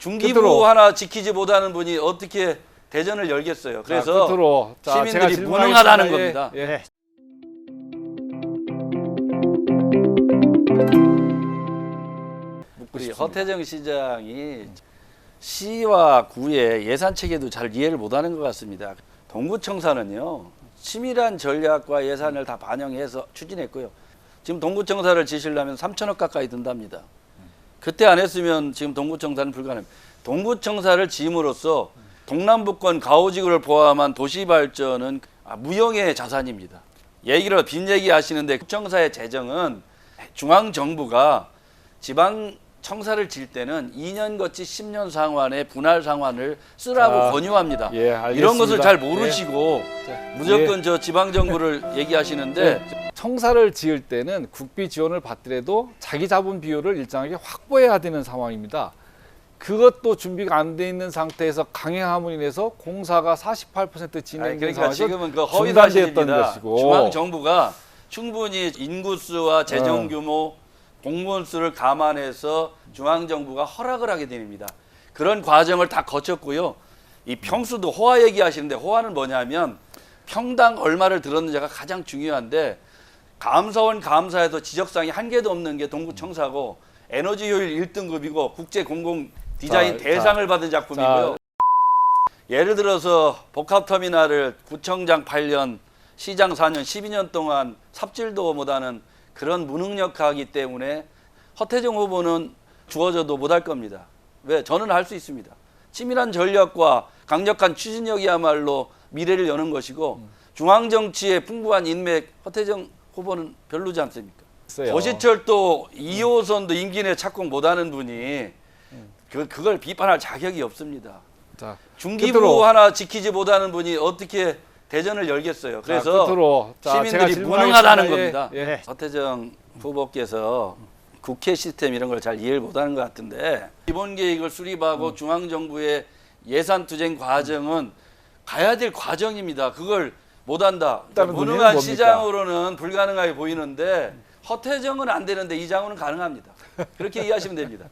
중기부 끝으로. 하나 지키지 못하는 분이 어떻게 대전을 열겠어요. 그래서 자, 끝으로 자, 제가 시민들이 질문하겠습니다. 무능하다는 예, 겁니다. 예. 묻고 우리. 허태정 시장이 시와 구의 예산 체계도 잘 이해를 못하는 것 같습니다. 동구청사는요 치밀한 전략과 예산을 다 반영해서 추진했고요. 지금 동구청사를 지시려면 3천억 가까이 든답니다. 그때 안 했으면 지금 동구청사는 불가능합니다. 동구청사를 지음으로써 동남북권 가오지구를 포함한 도시 발전은 아, 무형의 자산입니다. 얘기를 빈 얘기 하시는데 구청사의 재정은 중앙 정부가 지방 청사를 질 때는 2년 거치 10년 상환의 분할 상환을 쓰라고 자, 권유합니다. 예. 이런 것을 잘 모르시고 자, 무조건 저 지방 정부를 얘기하시는데 네. 청사를 지을 때는 국비 지원을 받더라도 자기 자본 비율을 일정하게 확보해야 되는 상황입니다. 그것도 준비가 안 돼 있는 상태에서 강행함으로 인해서 공사가 48% 아니, 진행된 그러니까 지금은 그 허위 사실입니다. 것이고. 중앙 정부가 충분히 인구 수와 재정 어. 규모, 공무원 수를 감안해서 중앙 정부가 허락을 하게 됩니다. 그런 과정을 다 거쳤고요. 이 평수도 호화 얘기하시는데 호화는 뭐냐면 평당 얼마를 들었는지가 가장 중요한데 감사원 감사에도 지적사항이 한 개도 없는 게 동구청사고 에너지 효율 1등급이고 국제 공공 디자인 자, 대상을 받은 작품이고요. 예를 들어서 복합터미널을 구청장 8년, 시장 4년, 12년 동안 삽질도 못하는 그런 무능력하기 때문에 허태정 후보는 주어져도 못할 겁니다. 왜? 저는 할 수 있습니다. 치밀한 전략과 강력한 추진력이야말로 미래를 여는 것이고 중앙 정치의 풍부한 인맥 허태정 후보는 별로지 않습니까? 있어요. 도시철도 2호선도 임기 내 착공 못하는 분이 그 그걸 비판할 자격이 없습니다. 자, 중기부 끝으로. 하나 지키지 못하는 분이 어떻게 대전을 열겠어요. 그래서 끝으로 자, 제가 시민들이 질문하겠습니다. 무능하다는 예, 겁니다. 예. 서태정 후보께서 국회 시스템 이런 걸 잘 이해를 못하는 것 같은데 기본 계획을 수립하고 음. 중앙 정부의 예산 투쟁 과정은 가야 될 과정입니다. 그걸 못한다. 일단은 무능한? 시장으로는 불가능하게 보이는데 허태정은 안 되는데 이장훈은 가능합니다. 그렇게 이해하시면 됩니다.